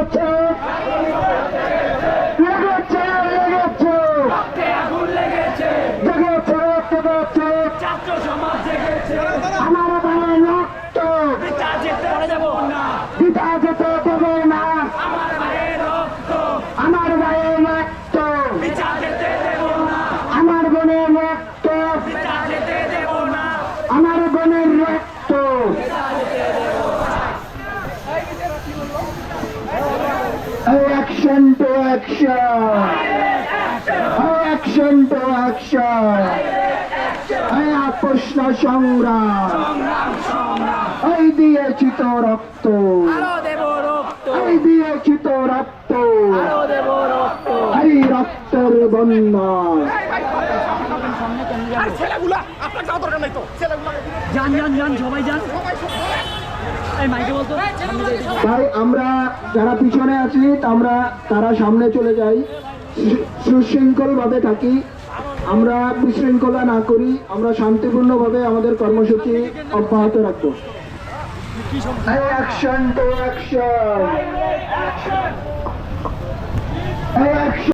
লেগেছে লেগেছে লেগেছে আগুন লেগেছে। জেগেছে জেগেছে ছাত্র সমাজ জেগেছে। আমার ভাইয়ের রক্ত। পিতা যেতে দেব না। পিতা যেতে দেবে না। আমার ভাইয়ের রক্ত। আমার ভাইয়ের রক্ত। পিতা যেতে দেব না। আমার বোনের রক্ত। পিতা যেতে দেব না। আমার বোনের রক্ত action to action action to action প্রশ্ন সংগ্রাম সংগ্রাম সংগ্রাম এই দিয়েছি তো রক্ত এই দিয়েছি তো রক্ত এই রক্তের বন্যা ছেলেগুলা আপনার যাওয়া দরকার নাই তো। ছেলেগুলা যান যান যান সবাই যান। এই মাইকে বলতো। তাই আমরা যারা পিছনে আছি আমরা তারা সামনে চলে যাই। সুশৃঙ্খলভাবে থাকি। আমরা বিশৃঙ্খলা না করি আমরা শান্তিপূর্ণভাবে আমাদের কর্মসূচি অব্যাহত রাখব। Action to action